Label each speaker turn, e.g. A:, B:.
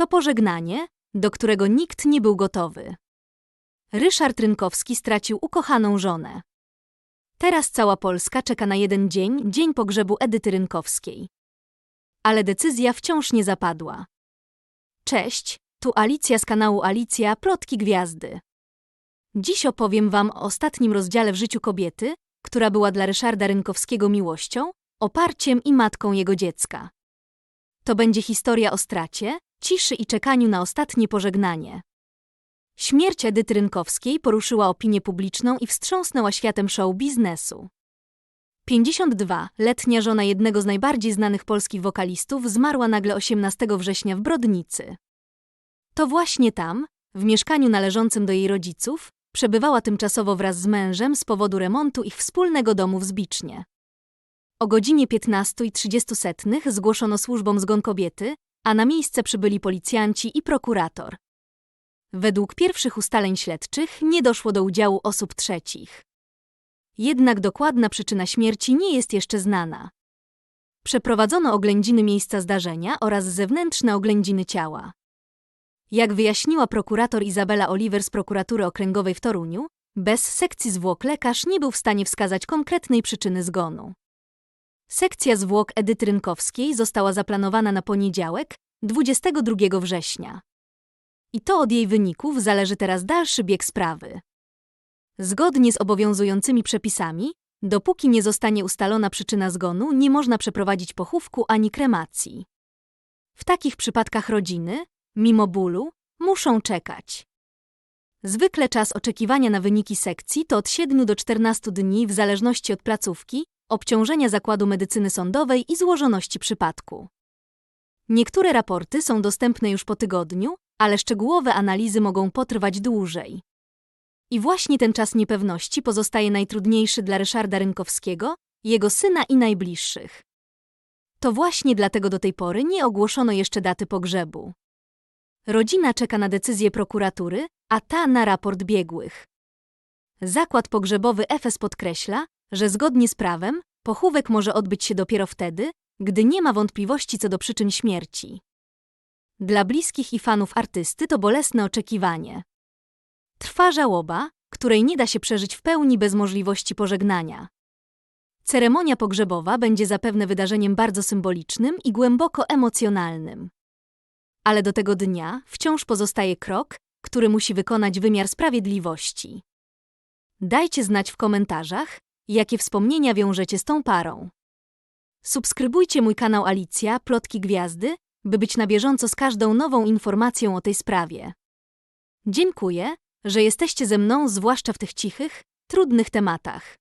A: To pożegnanie, do którego nikt nie był gotowy. Ryszard Rynkowski stracił ukochaną żonę. Teraz cała Polska czeka na jeden dzień, dzień pogrzebu Edyty Rynkowskiej. Ale decyzja wciąż nie zapadła. Cześć, tu Alicja z kanału Alicja Plotki Gwiazdy. Dziś opowiem Wam o ostatnim rozdziale w życiu kobiety, która była dla Ryszarda Rynkowskiego miłością, oparciem i matką jego dziecka. To będzie historia o stracie, ciszy i czekaniu na ostatnie pożegnanie. Śmierć Edyty Rynkowskiej poruszyła opinię publiczną i wstrząsnęła światem show biznesu. 52-letnia żona jednego z najbardziej znanych polskich wokalistów zmarła nagle 18 września w Brodnicy. To właśnie tam, w mieszkaniu należącym do jej rodziców, przebywała tymczasowo wraz z mężem z powodu remontu ich wspólnego domu w Zbicznie. O godzinie 15.30 zgłoszono służbom zgon kobiety, a na miejsce przybyli policjanci i prokurator. Według pierwszych ustaleń śledczych nie doszło do udziału osób trzecich. Jednak dokładna przyczyna śmierci nie jest jeszcze znana. Przeprowadzono oględziny miejsca zdarzenia oraz zewnętrzne oględziny ciała. Jak wyjaśniła prokurator Izabela Oliver z prokuratury okręgowej w Toruniu, bez sekcji zwłok lekarz nie był w stanie wskazać konkretnej przyczyny zgonu. Sekcja zwłok Edyty Rynkowskiej została zaplanowana na poniedziałek, 22 września. I to od jej wyników zależy teraz dalszy bieg sprawy. Zgodnie z obowiązującymi przepisami, dopóki nie zostanie ustalona przyczyna zgonu, nie można przeprowadzić pochówku ani kremacji. W takich przypadkach rodziny, mimo bólu, muszą czekać. Zwykle czas oczekiwania na wyniki sekcji to od 7 do 14 dni w zależności od placówki, obciążenia zakładu medycyny sądowej i złożoności przypadku. Niektóre raporty są dostępne już po tygodniu, ale szczegółowe analizy mogą potrwać dłużej. I właśnie ten czas niepewności pozostaje najtrudniejszy dla Ryszarda Rynkowskiego, jego syna i najbliższych. To właśnie dlatego do tej pory nie ogłoszono jeszcze daty pogrzebu. Rodzina czeka na decyzję prokuratury, a ta na raport biegłych. Zakład pogrzebowy EFES podkreśla, że zgodnie z prawem pochówek może odbyć się dopiero wtedy, gdy nie ma wątpliwości co do przyczyn śmierci. Dla bliskich i fanów artysty to bolesne oczekiwanie. Trwa żałoba, której nie da się przeżyć w pełni bez możliwości pożegnania. Ceremonia pogrzebowa będzie zapewne wydarzeniem bardzo symbolicznym i głęboko emocjonalnym. Ale do tego dnia wciąż pozostaje krok, który musi wykonać wymiar sprawiedliwości. Dajcie znać w komentarzach, jakie wspomnienia wiążecie z tą parą. Subskrybujcie mój kanał Alicja Plotki Gwiazdy, by być na bieżąco z każdą nową informacją o tej sprawie. Dziękuję, że jesteście ze mną, zwłaszcza w tych cichych, trudnych tematach.